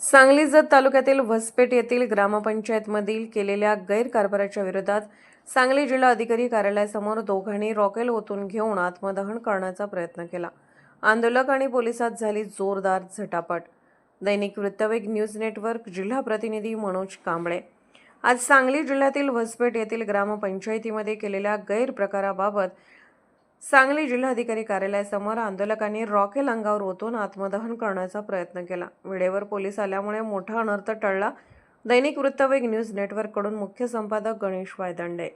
सांगली जत तालुक्यातील वसपेट येथील ग्रामपंचायतमधील केलेल्या गैरकारभाराच्या विरोधात सांगली जिल्हा अधिकारी कार्यालयासमोर दोघांनी रॉकेल ओतून घेऊन आत्मदहन करण्याचा प्रयत्न केला. आंदोलक आणि पोलिसात झाली जोरदार झटापट. दैनिक वृत्तवेग न्यूज नेटवर्क जिल्हा प्रतिनिधी मनोज कांबळे. आज सांगली जिल्ह्यातील वसपेट येथील ग्रामपंचायतीमध्ये केलेल्या गैरप्रकाराबाबत सांगली जिल्हाधिकारी कार्यालयासमोर आंदोलकांनी रॉकेल अंगावर ओतून आत्मदहन करण्याचा प्रयत्न केला. वेळेवर पोलीस आल्यामुळे मोठा अनर्थ टळला. दैनिक वृत्तवेग न्यूज नेटवर्ककडून मुख्य संपादक गणेश वायदंडे.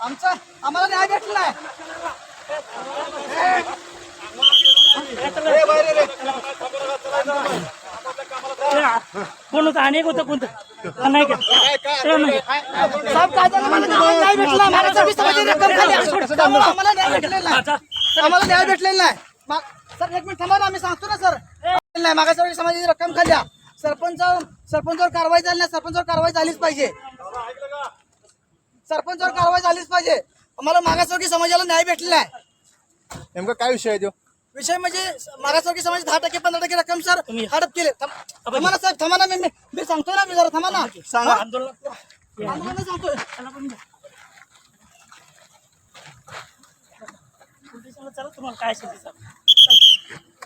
आमचा आम्हाला न्याय भेटलाय कोण होतं? अनेक होतं कोणतं? हा, नाही का? ते नाही. साहेब काय झालं? मला आम्हाला न्याय भेटला. आम्हाला रक्कम खाली आहे. त्यामुळे आम्हाला न्याय भेटलेला नाही आम्हाला न्याय भेटलेला नाही मा- सर एक मिनिट थांबा ना आम्ही सांगतो ना सर. नाही मागासवर्गीय समाजाची रक्कम खाल्या सरपंच सरपंचावर कारवाई झाली नाही सरपंचावर कारवाई झालीच पाहिजे. सरपंचावर कारवाई झालीच पाहिजे. आम्हाला मागासवर्गीय समाजाला न्याय भेटलेला आहे. नेमका काय विषय आहे तो? विषय म्हणजे मागासवर्गीय समाज दहा टक्के पंधरा टक्के रक्कम सर हडप केले. थांब- थांबा ना साहेब थांबा ना मी मी- मी सांगतो ना मी जरा थांबा ना. सांगा. आंदोलन सांगतोय. तुम्हाला काय असेल ते सांगा.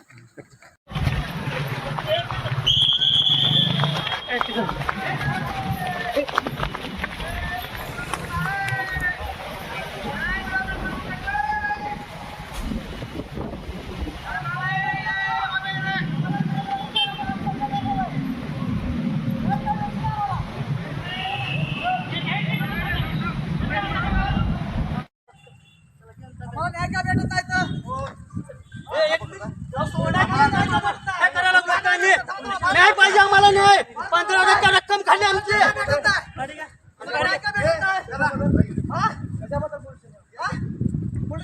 ए, तिथं. आम्हाला न्याय का भेटत नाही तर न्याय पाहिजे आम्हाला न्याय पंधरा टक्के रक्कम खाली आमची भेटत नाही आम्हाला न्याय का भेटत नाही हा? हा?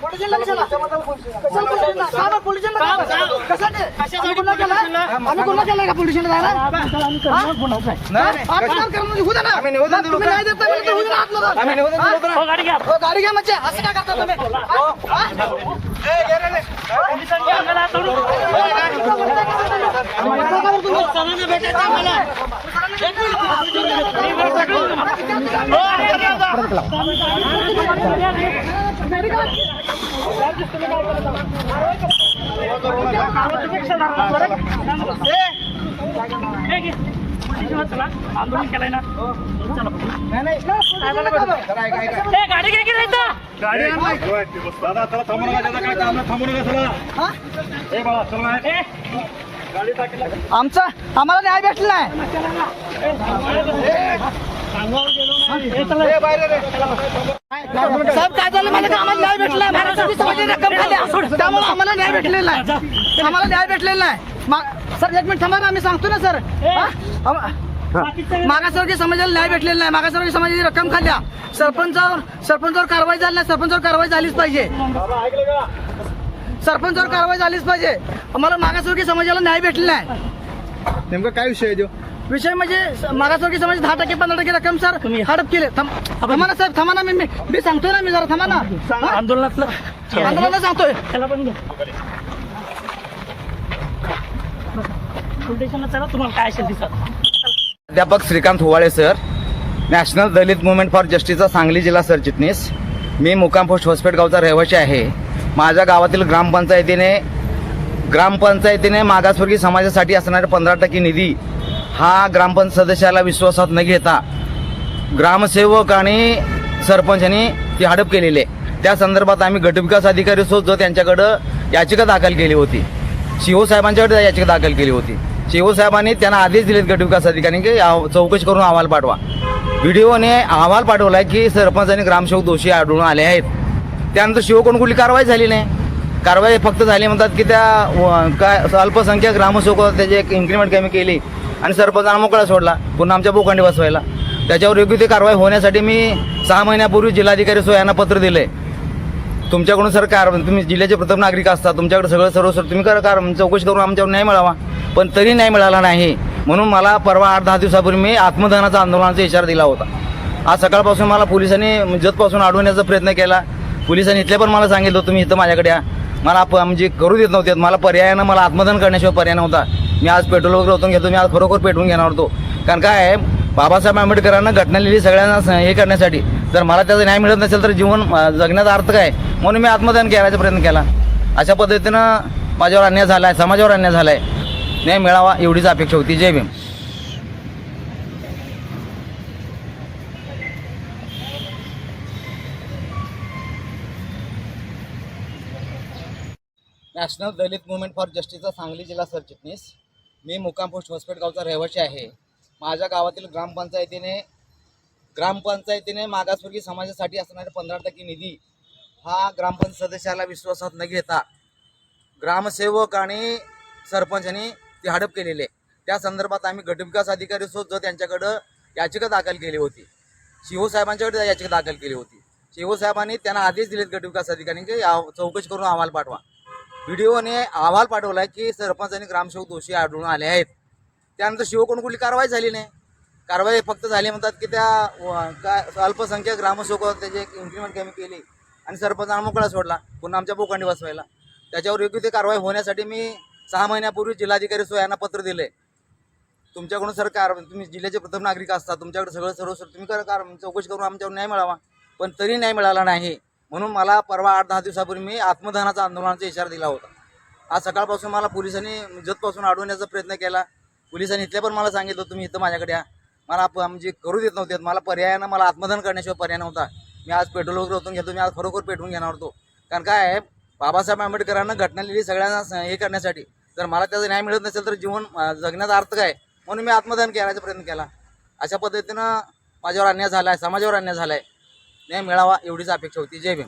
स्टेशनला कशाला? कशाला पोलीस स्टेशनला? का बरं पोलीस स्टेशनला का बरं? कशासाठी? कशासाठी गुन्हा केला? आम्ही गुन्हा केलाय का पोलीस स्टेशनला जायला? हा? आत्मदान करणं म्हणजे होऊ द्या ना. तुम्ही नाही देत नाही, तर होऊ द्या ना आत्मदान. हा? हा? पोलीस स्टेशनला कशाला? कशाला पोलीस स्टेशनला? का बरं पोलीस स्टेशनला का बरं? कशासाठी? आम्ही गुन्हा केलाय? आम्ही गुन्हा केलाय का पोलीस स्टेशनला जायला? आत्मदान करणं म्हणजे होऊ द्या ना. तुम्ही नाही देत नाही, तर होऊ द्या ना आत्मदान. हा? हो, गाडी घ्या हो, गाडी घ्या म्हणजे असं काय करता तुम्ही हा? हा? पोलिसांनी अंगाला हात आंदोलन केलंय ना गाडी. दादा चला थांबू नका ज्याचं काय काम नाही थांबू नका चला हे आमचा आम्हाला न्याय भेटला नाही साहेब काय झालं मला आम्हाला न्याय समाजाची रक्कम खाली आहे. त्यामुळे आम्हाला न्याय भेटलेला आहे आम्हाला न्याय भेटलेला नाही. मा- सर एक मिनिट थांबा ना आम्ही सांगतो ना सर. हा? मागासवर्गीय समाजाला न्याय भेटलेला नाही. मागासवर्गीय समाजाची रक्कम खाल्ल्या सरपंचावर सरपंचावर कारवाई झाली नाही. सरपंचावर कारवाई झालीच पाहिजे. दादा ऐकलं का सरपंचावर कारवाई झालीच पाहिजे. आम्हाला मागासवर्गीय समाजाला न्याय भेटलेला आहे नेमका काय विषय आहे विषय म्हणजे मागासवर्गीय समाज दहा टक्के पंधरा टक्के रक्कम सर. हडप केले. थांब- थांबा ना साहेब थांबा ना मी मी सांगतोय ना मी जरा थांबा ना. हा? आंदोलनातलं आंदोलनाला सांगतोय. त्याला पण घ्या. पोलिसांना चला तुम्हाला काय असेल ते सांगा. प्राध्यापक Shrikant Howale sir. National Dalit movement for जस्टिसचा Sangli जिल्हा सरचिटणीस मी मुक्काम पोस्ट होस्पेट गावचा रहिवासी आहे. माझ्या गावातील ग्रामपंचायतीने ग्रामपंचायतीने मागासवर्गीय समाजासाठी असणारे पंधरा टक्के निधी हा ग्रामपंचायत सदस्याला विश्वासात न घेता ग्रामसेवक आणि सरपंचांनी ती हडप केलेली आहे. त्या संदर्भात आम्ही गटविकास अधिकारी सुद्धा त्यांच्याकडं याचिका दाखल केली होती. सी साहेबांच्याकडे याचिका दाखल केली होती. शिवसाहेबांनी त्यांना आदेश दिलेत गटविकास अधिकारी की चौकशी करून अहवाल पाठवा. व्हिडिओने अहवाल पाठवला की सरपंच आणि ग्रामसेवक दोषी आढळून आले आहेत. त्यानंतर शिवकडून कुठली कारवाई झाली नाही. कारवाई फक्त झाली म्हणतात की त्या काय अल्पसंख्याक ग्रामसेवक त्याची एक इन्क्रीमेंट कमी केली. आणि सरपंचानं मोकळा सोडला. पुन्हा आमच्या बोकांडी बसवायला. त्याच्यावर योग्य ती कारवाई होण्यासाठी मी सहा महिन्यापूर्वी जिल्हाधिकारी सो यांना पत्र दिले तुमच्याकडून सर कार तुम्ही जिल्ह्याचे प्रथम नागरिक असता तुमच्याकडे सगळं सर्व सर तुम्ही करा कार चौकशी करून आमच्यावर न्याय मिळावा. पण तरी न्याय मिळाला नाही. म्हणून मला परवा आठ दहा दिवसापूर्वी मी आत्मदहनाचा आंदोलनाचा इशारा दिला होता. आज सकाळपासून मला पोलिसांनी जतपासून अडवण्याचा प्रयत्न केला. पोलिसांनी इथले पण मला सांगितलं तुम्ही इथं माझ्याकडे मला प- म्हणजे करू देत नव्हते मला पर्यायानं मला आत्मदहन करण्याशिवाय पर्याय नव्हता. मी आज पेट्रोल वगैरे ओतून घेतो मी आज खरोखर पेटवून घेणार होतो. कारण काय आहे बाबासाहेब आंबेडकरांना घटना लिहिली सगळ्यांना हे करण्यासाठी. जर मला त्याचा न्याय मिळत नसेल तर जीवन जगण्याचा अर्थ काय? म्हणून मी आत्मदान करायचा प्रयत्न केला. अशा पद्धतीनं माझ्यावर अन्याय झाला आहे समाजावर अन्याय झाला आहे न्याय मिळावा एवढीच अपेक्षा होती. जय Bhim. National Dalit movement for जस्टिसचा Sangli जिल्हा सरचिटणीस. मी मुकाम पोस्ट हॉस्पिटल गावचा रहिवासी आहे. माझ्या गावातील ग्रामपंचायतीने ग्रामपंचायतीने मागासवर्गीय समाजासाठी असणारे पंधरा टक्के निधी हा ग्रामपंचायत सदस्याला विश्वासात न घेता ग्रामसेवक आणि सरपंचांनी ती हडप केलेले. आहे त्या संदर्भात आम्ही गटविकास अधिकारी सुद्धा त्यांच्याकडं याचिका दाखल केली होती. शिवसाहेबांच्याकडे याचिका दाखल केली होती. शिवसाहेबांनी त्यांना आदेश दिलेत गटविकास अधिकाऱ्यांचे की चौकशी करून अहवाल पाठवा. व्हिडिओने अहवाल पाठवला की सरपंच आणि ग्रामसेवक दोषी आढळून आले आहेत. त्यानंतर शिवकोण कुठली कारवाई झाली नाही. कारवाई फक्त झाली म्हणतात की त्या काय अल्पसंख्याक ग्रामसेवक त्याचे इम्प्लिमेंट कमी केली आणि सरपंचांना मोकळा सोडला पुन्हा आमच्या बोकांडी बसवायला. त्याच्यावर योग्य ती कारवाई होण्यासाठी मी सहा महिन्यापूर्वी जिल्हाधिकारी सो यांना पत्र दिले तुमच्याकडून सर कार तुम्ही जिल्ह्याचे प्रथम नागरिक असता तुमच्याकडे सगळं सर्व सर तुम्ही कर कार चौकशी करून आमच्यावर न्याय मिळावा. पण तरी न्याय मिळाला नाही. म्हणून मला परवा आठ दहा दिवसापूर्वी मी आत्मदहनाचा आंदोलनाचा इशारा दिला होता. आज सकाळपासून मला पोलिसांनी जतपासून अडवण्याचा प्रयत्न केला. पोलिसांनी इथल्या पण मला सांगितलं तुम्ही इथं माझ्याकडे या. मला म्हणजे करू देत नव्हते मला पर्यायानं मला आत्मदहन करण्याशिवाय पर्याय नव्हता. मी आज पेट्रोल वगैरे ओतून घेतो मी आज खरोखर पेटवून घेणार होतो. कारण काय आहे बाबासाहेब आंबेडकरांना घटना लिहिली सगळ्यांना हे करण्यासाठी. जर मला त्याचा न्याय मिळत नसेल तर जीवन जगण्याचा अर्थ काय? म्हणून मी आत्मदहन करायचा प्रयत्न केला. अशा पद्धतीनं माझ्यावर अन्याय झाला आहे समाजावर अन्याय झाला आहे न्याय मिळावा एवढीच अपेक्षा होती. जय भीम.